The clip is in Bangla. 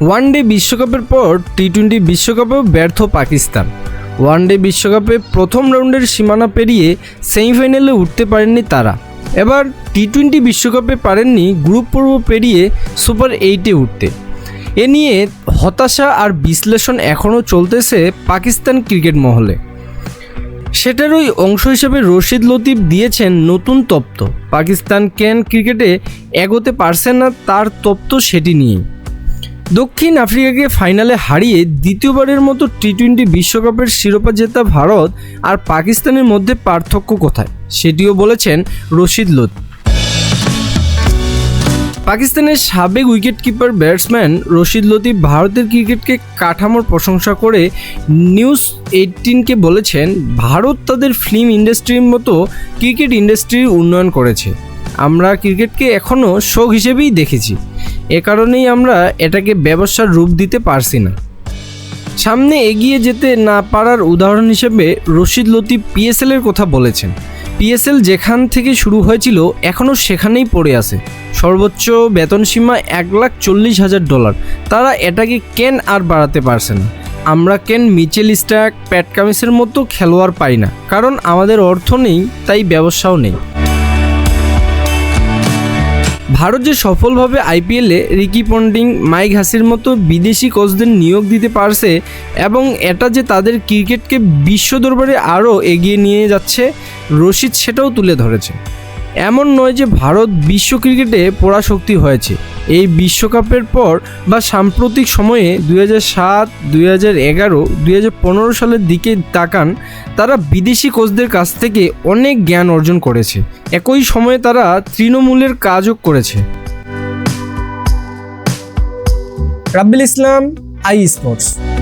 ওয়ানডে বিশ্বকাপের পর টি টোয়েন্টি বিশ্বকাপেও ব্যর্থ পাকিস্তান। ওয়ানডে বিশ্বকাপে প্রথম রাউন্ডের সীমানা পেরিয়ে সেমিফাইনালে উঠতে পারেননি তারা। এবার টি টোয়েন্টি বিশ্বকাপে পারেননি গ্রুপ পর্ব পেরিয়ে সুপার এইটে উঠতে। এ নিয়ে হতাশা আর বিশ্লেষণ এখনও চলতেছে পাকিস্তান ক্রিকেট মহলে। সেটারই অংশ হিসেবে রশিদ লতিফ দিয়েছেন নতুন তপ্ত। পাকিস্তান কেন ক্রিকেটে এগোতে পারছে না তার তপ্ত সেটি নিয়ে দক্ষিণ আফ্রিকাকে ফাইনালে হারিয়ে দ্বিতীয়বারের মতো টি টোয়েন্টি বিশ্বকাপের শিরোপা জেতা ভারত আর পাকিস্তানের মধ্যে পার্থক্য কোথায়, সেটিও বলেছেন রশিদ লতিফ পাকিস্তানের সাবেক উইকেটকিপার ব্যাটসম্যান রশিদ লতিফ ভারতের ক্রিকেটকে কাঠামোর প্রশংসা করে নিউজ এইটিনকে বলেছেন, ভারত তাদের ফিল্ম ইন্ডাস্ট্রির মতো ক্রিকেট ইন্ডাস্ট্রির উন্নয়ন করেছে। আমরা ক্রিকেটকে এখনও শোক হিসেবেই দেখেছি। এ কারণেই আমরা এটাকে ব্যবসার রূপ দিতে পারছি না। সামনে এগিয়ে যেতে না পারার উদাহরণ হিসেবে রশিদ লতিফ পিএসএলের কথা বলেছেন। পিএসএল যেখান থেকে শুরু হয়েছিল এখনও সেখানেই পড়ে আছে। সর্বোচ্চ বেতন সীমা এক লাখ চল্লিশ হাজার ডলার। তারা এটাকে কেন আর বাড়াতে পারছে না? আমরা কেন মিচেল স্টাক প্যাট কামিসের মতো খেলোয়াড় পাই না? কারণ আমাদের অর্থ নেই, তাই ব্যবসাও নেই। ভারত যে সফলভাবে আইপিএলে রিকি পন্ডিং মাইক হাসির মতো বিদেশি কোচদের নিয়োগ দিতে পারছে এবং এটা যে তাদের ক্রিকেটকে বিশ্ব দরবারে আরও এগিয়ে নিয়ে যাচ্ছে, রশিদ সেটাও তুলে ধরেছে। এমন নয় যে ভারত বিশ্ব ক্রিকেটে পরাশক্তি হয়েছে। এই বিশ্বকাপের পর বা সাম্প্রতিক সময়ে দুই হাজার সাত, দুই হাজার এগারো, দুই হাজার পনেরো সালের দিকে তাকান, তারা বিদেশি কোচদের কাছ থেকে অনেক জ্ঞান অর্জন করেছে। একই সময়ে তারা তৃণমূলের কাজও করেছে। রাব্বিল ইসলাম, আই স্পোর্টস।